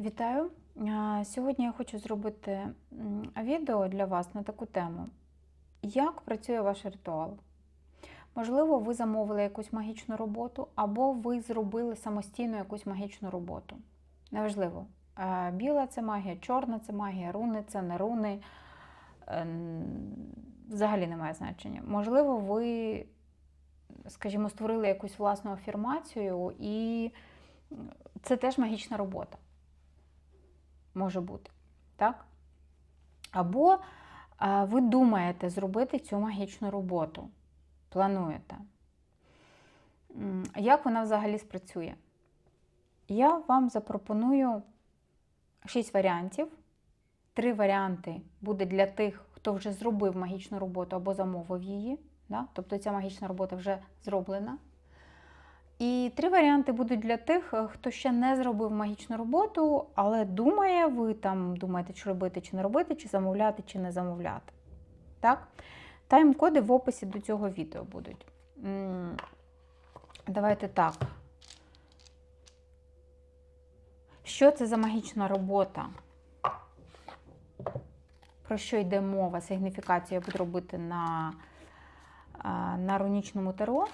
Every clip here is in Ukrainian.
Вітаю! Сьогодні я хочу зробити відео для вас на таку тему. Як працює ваш ритуал? Можливо, ви замовили якусь магічну роботу, або ви зробили самостійно якусь магічну роботу. Неважливо. Е, Біла це магія, чорна це магія, руни це не руни. Ем, Взагалі немає значення. Можливо, ви, скажімо, створили якусь власну афірмацію, і це теж магічна робота може бути. Так? Або ви думаєте зробити цю магічну роботу. Плануєте. Як вона взагалі спрацює? Я вам запропоную шість варіантів. Три варіанти буде для тих, хто вже зробив магічну роботу або замовив її. Да? Тобто ця магічна робота вже зроблена. І три варіанти будуть для тих, е, хто ще не зробив магічну роботу, але думає, ви там думаєте, чи робити, чи не робити, чи замовляти, чи не замовляти. Так? Тайм-коди в описі до цього відео будуть. Давайте так. Що це за магічна робота? Про що йде мова? Сигніфікацію я буду робити на, на рунічному таро.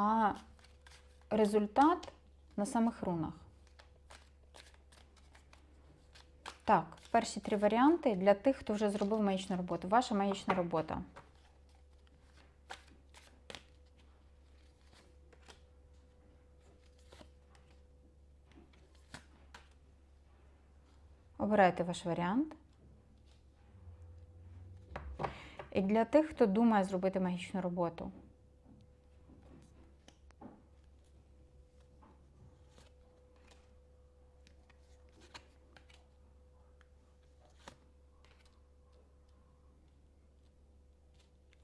А результат на самих рунах. Так, перші три варіанти для тих, хто вже зробив магічну роботу. Ваша магічна робота. Обирайте ваш варіант. І для тих, хто думає зробити магічну роботу.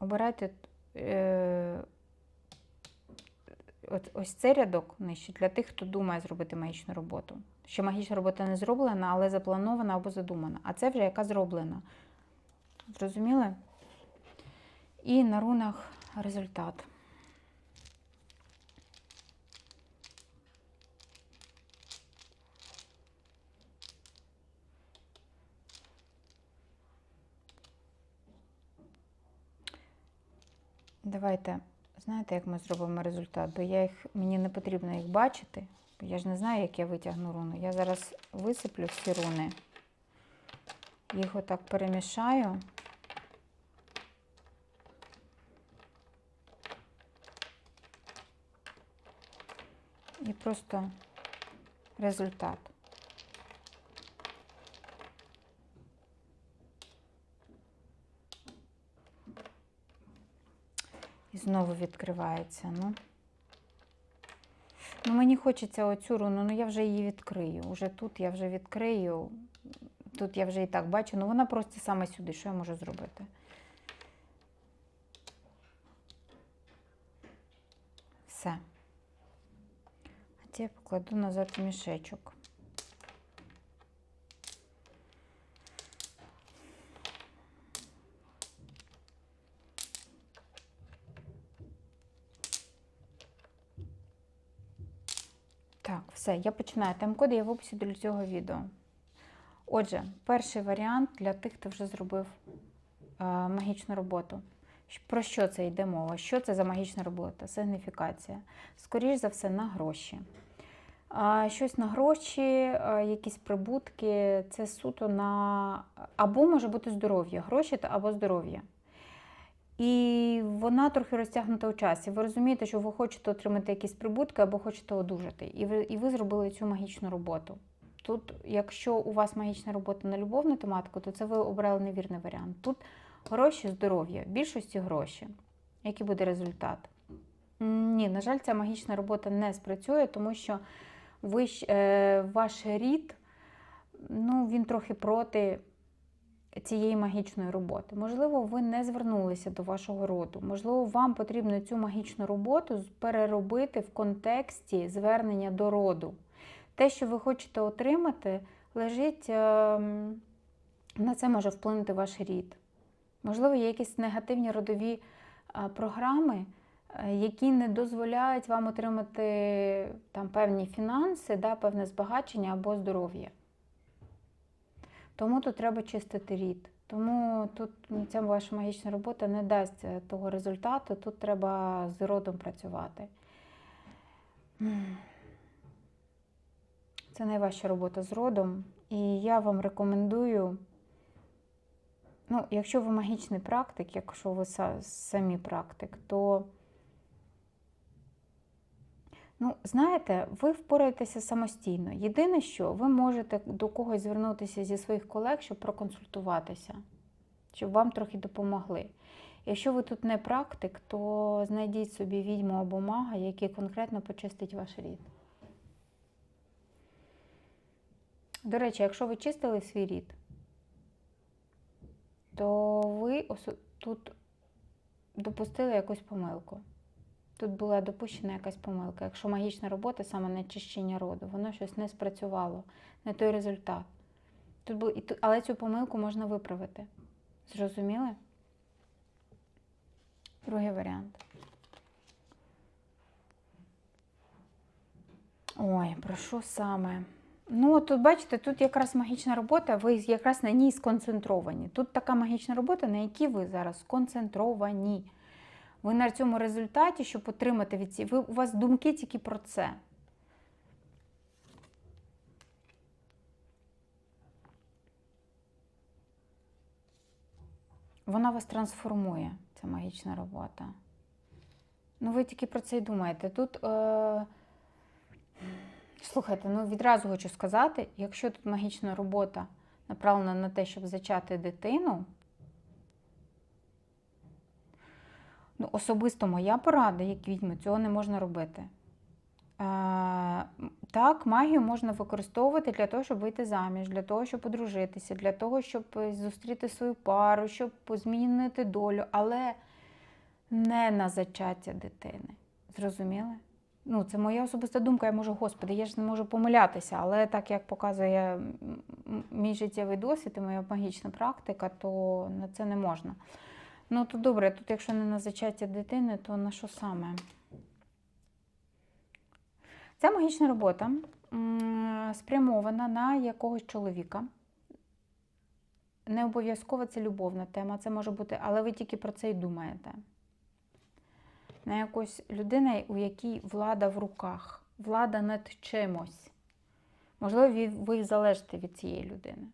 Обирайте е, ось цей рядок нижче для тих, хто думає зробити магічну роботу. Ще магічна робота не зроблена, але запланована або задумана. А це вже яка зроблена. Зрозуміли? І на рунах результат. Давайте, знаєте, як ми зробимо результат? Бо я їх, мені не потрібно їх бачити. Я ж не знаю, як я витягну руни. Я зараз висиплю всі руни. Їх отак перемішаю. І просто результат. І знову відкривається. Ну. Ну, мені хочеться оцю руну, ну я вже її відкрию. Уже тут я вже відкрию. Тут я вже і так бачу, ну вона просто саме сюди. Що я можу зробити? Все. А це я покладу назад в мішечок. Так, все, я починаю. Тайм-коди я в описі до цього відео. Отже, перший варіант для тих, хто вже зробив е, магічну роботу. Про що це йде мова? Що це за магічна робота? Сигніфікація. Скоріш за все, на гроші. Щось на гроші, е, якісь прибутки, це суто на або може бути здоров'я, гроші або здоров'я. І вона трохи розтягнута у часі. Ви розумієте, що ви хочете отримати якісь прибутки або хочете одужати. І ви, і ви зробили цю магічну роботу. Тут, якщо у вас магічна робота на любовну тематику, то це ви обрали невірний варіант. Тут гроші, здоров'я, більшості гроші. Який буде результат? Ні, на жаль, ця магічна робота не спрацює, тому що ви, е, ваш рід, ну, він трохи проти цієї магічної роботи. Можливо, ви не звернулися до вашого роду. Можливо, вам потрібно цю магічну роботу переробити в контексті звернення до роду. Те, що ви хочете отримати, лежить ем, на це може вплинути ваш рід. Можливо, є якісь негативні родові а, програми, е, які не дозволяють вам отримати там певні фінанси, да, певне збагачення або здоров'я. Тому тут треба чистити рід. Тому тут ну, ця ваша магічна робота не дасть е, того результату. Тут треба з родом працювати. Це найважча робота з родом. І я вам рекомендую, ну, якщо ви магічний практик, якщо ви самі практик, то Ну, знаєте, ви впораєтеся самостійно. Єдине, що ви можете до когось звернутися зі своїх колег, щоб проконсультуватися, щоб вам трохи допомогли. Якщо ви тут не практик, то знайдіть собі відьму або мага, який конкретно почистить ваш рід. До речі, якщо ви чистили свій рід, то ви тут допустили якусь помилку. Тут була допущена якась помилка. Якщо магічна робота, саме на чищення роду, воно щось не спрацювало, не той результат. Тут був, але цю помилку можна виправити. Зрозуміли? Другий варіант. Ой, про що саме? Ну, тут бачите, тут якраз магічна робота, ви якраз на ній сконцентровані. Тут така магічна робота, на якій ви зараз сконцентровані. Ви на цьому результаті, щоб отримати від цієї, у вас думки тільки про це. Вона вас трансформує, ця магічна робота. Ну, ви тільки про це й думаєте. Тут, е... слухайте, ну відразу хочу сказати, якщо тут магічна робота направлена на те, щоб зачати дитину, Ну, особисто моя порада, як відьми, цього не можна робити. Так, магію можна використовувати для того, щоб вийти заміж, для того, щоб одружитися, для того, щоб е, зустріти свою пару, щоб змінити долю, але не на зачаття дитини. Зрозуміли? Ну, це моя особиста думка. Я можу, господи, я ж не можу помилятися, але так як показує мій життєвий досвід і моя магічна практика, то на це не можна. Ну, то добре, тут якщо не на зачаття дитини, то на що саме? Ця магічна робота спрямована на якогось чоловіка. Не обов'язково це любовна тема, це може бути, але ви тільки про це й думаєте. На якусь людину, у якій влада в руках, влада над чимось. Можливо, ви- залежите від цієї людини.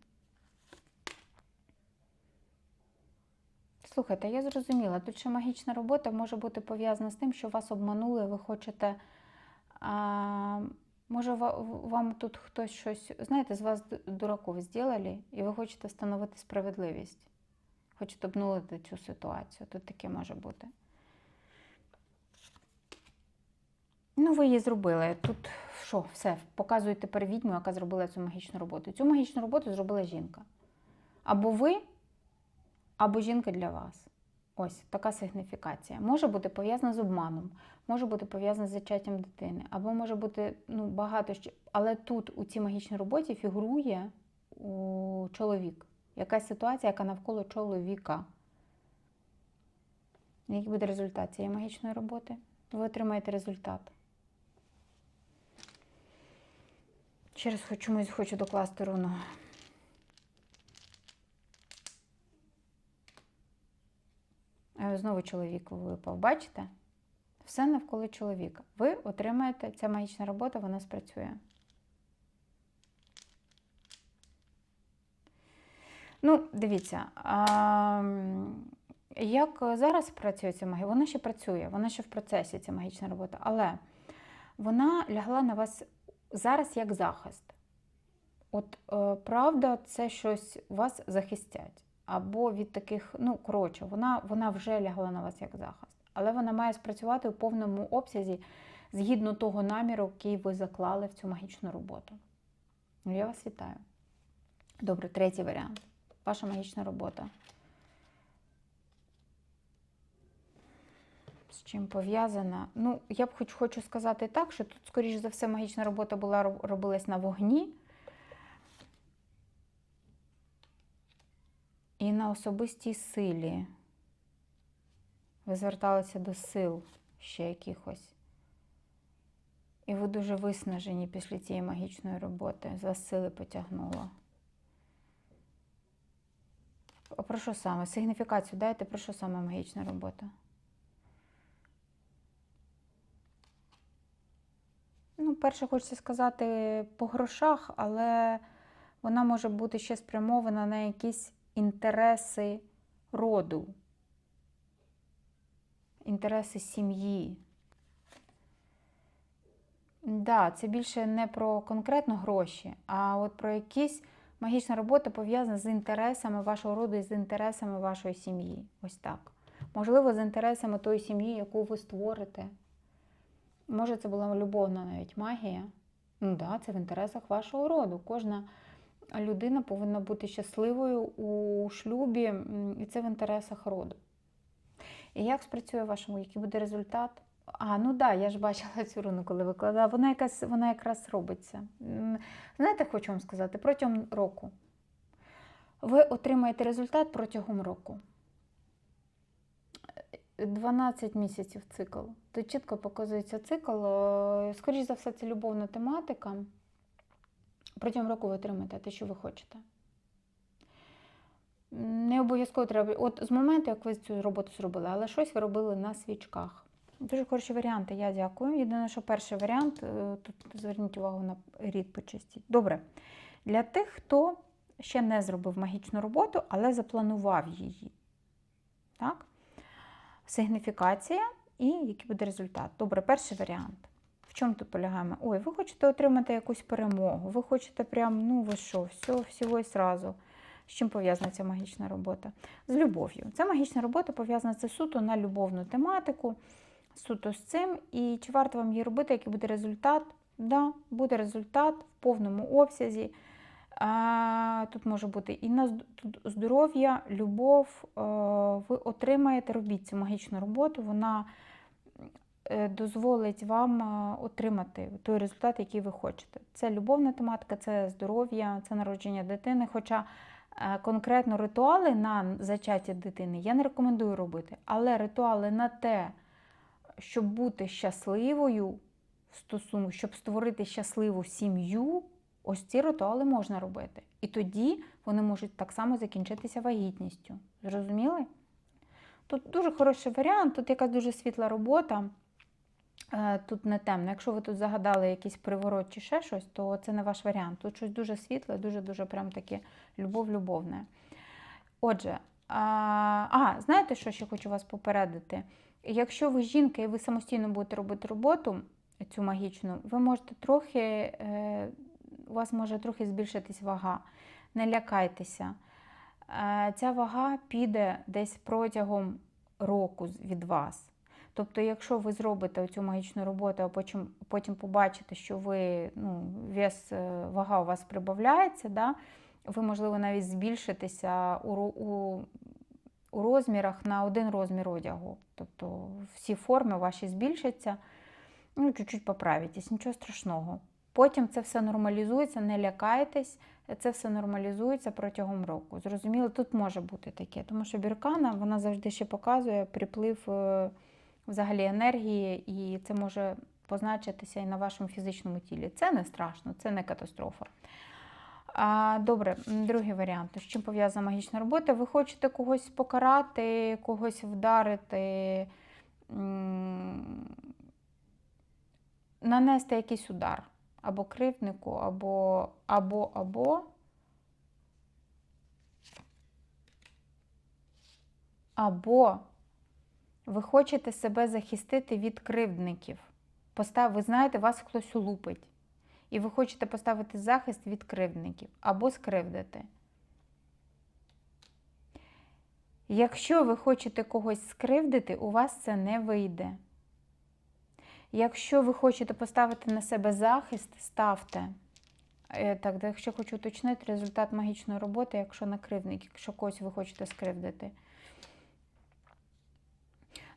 Слухайте, я зрозуміла, тут ще магічна робота може бути пов'язана з тим, що вас обманули, ви хочете. А, може, вам тут хтось щось, знаєте, з вас дураков зробили, і ви хочете встановити справедливість. Хочете обнулити цю ситуацію. Тут таке може бути. Ну, ви її зробили. Тут що, все, показують тепер відьму, яка зробила цю магічну роботу. Цю магічну роботу зробила жінка. Або ви, або жінка для вас. Ось така сигніфікація. Може бути пов'язана з обманом, може бути пов'язана з зачаттям дитини, або може бути ну, багато що. Але тут у цій магічній роботі фігурує о, чоловік. Якась ситуація, яка навколо чоловіка. Який буде результат цієї магічної роботи? Ви отримаєте результат. Ще раз хоч- чомусь хочу докласти руну. Е, Знову чоловік випав. Бачите? Все навколо чоловіка. Ви отримаєте, ця магічна робота, вона спрацює. Ну, дивіться, а, як зараз працює ця магія? Вона ще працює, вона ще в процесі, ця магічна робота, але вона лягла на вас зараз як захист. От е, правда, це щось вас захистять. Або від таких, ну, коротше, вона, вона вже лягла на вас як захист. Але вона має спрацювати у повному обсязі згідно того наміру, який ви заклали в цю магічну роботу. Ну, я вас вітаю. Добре, третій варіант. Ваша магічна робота. З чим пов'язана? Ну, я б хоч хочу сказати так, що тут, скоріш за все, магічна робота була робилась на вогні. І на особистій силі. Ви зверталися до сил, ще якихось. І ви дуже виснажені після цієї магічної роботи. З вас сили потягнуло. А про що саме? Сигніфікацію дайте, про що саме магічна робота? Ну, перше, хочеться сказати по грошах, але вона може бути ще спрямована на якісь інтереси роду, інтереси сім'ї. Да, це більше не про конкретно гроші, а от про якісь магічна робота пов'язана з інтересами вашого роду і з інтересами вашої сім'ї. Ось так. Можливо, з інтересами тої сім'ї, яку ви створите. Може, це була любовна навіть магія. Ну да, це в інтересах вашого роду. Кожна людина повинна бути щасливою у шлюбі, і це в інтересах роду. І як спрацює вашому, який буде результат? А, ну да, я ж бачила цю руну, коли викладала. Вона якась, вона якраз робиться. Знаєте, хочу вам сказати, протягом року ви отримаєте результат протягом року. 12 місяців цикл. Тут чітко показується цикл. Е, Скоріше за все, це любовна тематика. Протягом року ви отримаєте те, що ви хочете. Не обов'язково треба. От з моменту, як ви цю роботу зробили, але щось ви робили на свічках. Дуже хороші варіанти, я дякую. Єдине, що перший варіант, е, тут зверніть увагу на рід почистіть. Добре. Для тих, хто ще не зробив магічну роботу, але запланував її. Так? Сигніфікація і який буде результат. Добре, перший варіант. В чому тут полягаємо? Ой, ви хочете отримати якусь перемогу, ви хочете прям, ну ви що, все, всього і сразу. З чим пов'язана ця магічна робота? З любов'ю. Ця магічна робота пов'язана це суто на любовну тематику, суто з цим. І чи варто вам її робити, який буде результат? Да, буде результат в повному обсязі. А, Тут може бути і на здоров'я, любов. е, Ви отримаєте, робіть цю магічну роботу, вона дозволить вам е, отримати той результат, який ви хочете. Це любовна тематика, це здоров'я, це народження дитини. Хоча е, конкретно ритуали на зачаття дитини я не рекомендую робити, але ритуали на те, щоб бути щасливою в стосунку, щоб створити щасливу сім'ю, ось ці ритуали можна робити. І тоді вони можуть так само закінчитися вагітністю. Зрозуміли? Тут дуже хороший варіант, тут якась дуже світла робота. Е, Тут не темно. Якщо ви тут загадали якийсь приворот чи ще щось, то це не ваш варіант. Тут щось дуже світле, дуже-дуже прям таке любов-любовне. Отже, а, а, знаєте, що ще хочу вас попередити? Якщо ви жінка і ви самостійно будете робити роботу, цю магічну, ви можете трохи, е, у вас може трохи збільшитись вага. Не лякайтеся. Е, Ця вага піде десь протягом року від вас. Тобто, якщо ви зробите цю магічну роботу, а потім, потім побачите, що ви, ну, вес, е, вага у вас прибавляється, да? ви, можливо, навіть збільшитеся у, у, у розмірах на один розмір одягу. Тобто всі форми ваші збільшаться, ну, чуть-чуть поправитесь, нічого страшного. Потім це все нормалізується, не лякайтесь, це все нормалізується протягом року. Зрозуміло, тут може бути таке, тому що біркана вона завжди ще показує приплив е, взагалі енергії, і це може позначитися і на вашому фізичному тілі. Це не страшно, це не катастрофа. А, добре, другий варіант. З чим пов'язана магічна робота? Ви хочете когось покарати, когось вдарити, нанести якийсь удар або кривднику, або, або, або. Або ви хочете себе захистити від кривдників. Постав, ви знаєте, вас хтось лупить. І ви хочете поставити захист від кривдників або скривдити. Якщо ви хочете когось скривдити, у вас це не вийде. Якщо ви хочете поставити на себе захист, ставте. Е, Так, якщо хочу уточнити результат магічної роботи, якщо на кривдник, якщо когось ви хочете скривдити.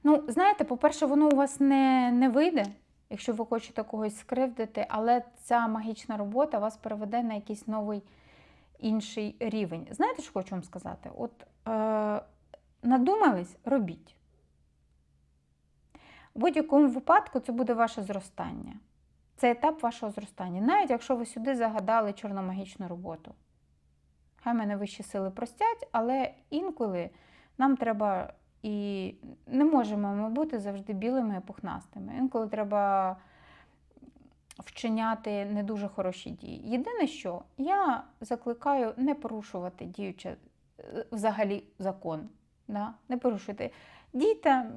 Ну, знаєте, по-перше, воно у вас не, не вийде, якщо ви хочете когось скривдити, але ця магічна робота вас переведе на якийсь новий інший рівень. Знаєте, що хочу вам сказати? От е, надумались, робіть. У будь-якому випадку це буде ваше зростання. Це етап вашого зростання. Навіть якщо ви сюди загадали чорномагічну роботу. Хай мене вищі сили простять, але інколи нам треба і не можемо ми бути завжди білими і пухнастими. Інколи треба вчиняти не дуже хороші дії. Єдине, що я закликаю не порушувати діюче е, взагалі закон. Да? Не порушуйте. Дійте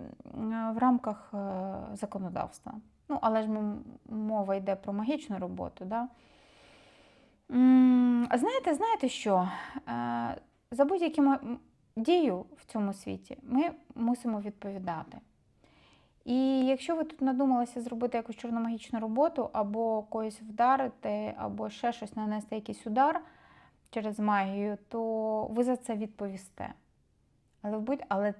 в рамках е, законодавства. Ну, але ж мова йде про магічну роботу. Да? Знаєте, знаєте що? Е, За будь-яку м- дію в цьому світі ми мусимо відповідати. І якщо ви тут надумалися зробити якусь чорномагічну роботу, або когось вдарити, або ще щось нанести якийсь удар через магію, то ви за це відповісте. Але. Але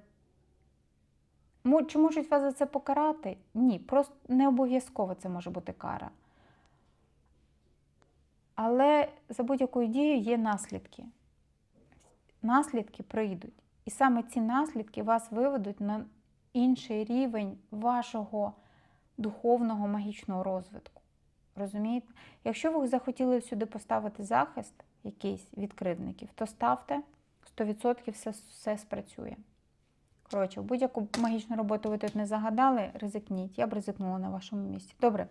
чи можуть вас за це покарати? Ні, просто не обов'язково це може бути кара. Але за будь-якою дією є наслідки. Наслідки прийдуть. І саме ці наслідки вас виведуть на інший рівень вашого духовного магічного розвитку. Розумієте? Якщо ви захотіли сюди поставити захист якийсь від кривдників, то ставте 100% все, все спрацює. Коротше, будь-яку магічну роботу ви тут не загадали, ризикніть. Я б ризикнула на вашому місці. Добре.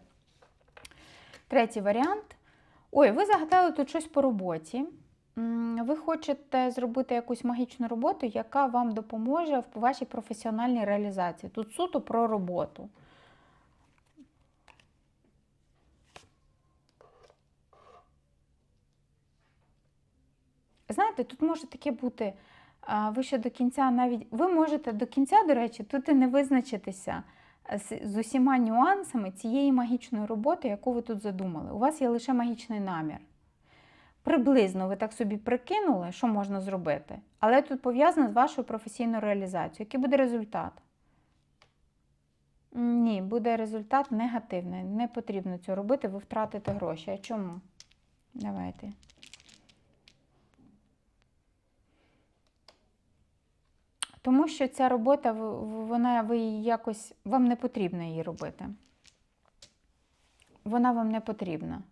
Третій варіант. Ой, ви загадали тут щось по роботі. Ви хочете зробити якусь магічну роботу, яка вам допоможе в вашій професіональній реалізації. Тут суто про роботу. Знаєте, тут може таке бути. Ви ще до кінця навіть. Ви можете до кінця, до речі, тут і не визначитися з усіма нюансами цієї магічної роботи, яку ви тут задумали. У вас є лише магічний намір. Приблизно ви так собі прикинули, що можна зробити, але тут пов'язано з вашою професійною реалізацією. Який буде результат? Ні, буде результат негативний. Не потрібно цього робити, ви втратите гроші. А чому? Давайте. Тому що ця робота, вона ви якось, вам не потрібно її робити. Вона вам не потрібна.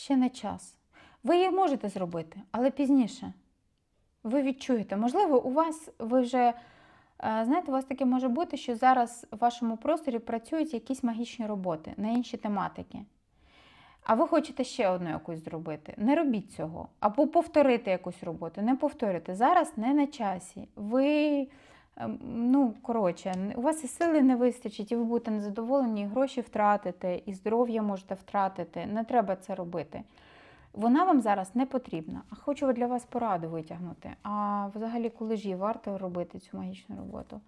Ще не час. Ви її можете зробити, але пізніше. Ви відчуєте. Можливо, у вас ви вже, е, знаєте, у вас таке може бути, що зараз в вашому просторі працюють якісь магічні роботи на інші тематики. А ви хочете ще одну якусь зробити. Не робіть цього. Або повторити якусь роботу. Не повторюйте. Зараз не на часі. Ви, ну, коротше, у вас і сили не вистачить, і ви будете незадоволені, і гроші втратите, і здоров'я можете втратити. Не треба це робити. Вона вам зараз не потрібна. А хочу для вас пораду витягнути. А взагалі, коли її варто робити цю магічну роботу?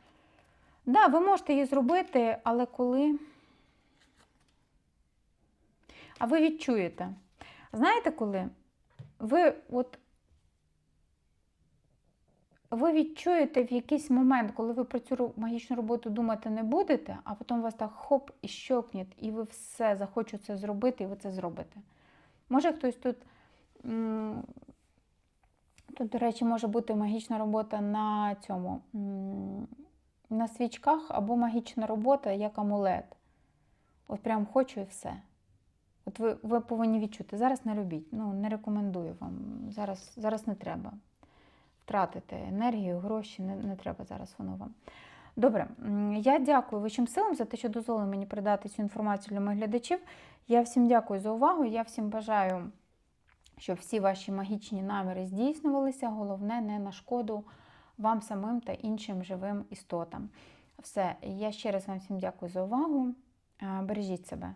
Так, да, ви можете її зробити, але коли. А ви відчуєте. Знаєте коли? Ви от ви відчуєте в якийсь момент, коли ви про цю магічну роботу думати не будете, а потім вас так хоп і щокнет, і ви все захочу це зробити, і ви це зробите. Може хтось тут. Тут, до речі, може бути магічна робота на цьому, на свічках або магічна робота як амулет. От прям хочу і все. От ви, ви повинні відчути. Зараз не робіть. Ну, не рекомендую вам. Зараз, зараз не треба втратити енергію, гроші, не, не треба зараз воно вам. Добре, я дякую вищим силам за те, що дозволили мені передати цю інформацію для моїх глядачів. Я всім дякую за увагу. Я всім бажаю, щоб всі ваші магічні наміри здійснювалися. Головне, не на шкоду вам самим та іншим живим істотам. Все, я ще раз вам всім дякую за увагу. Е, Бережіть себе.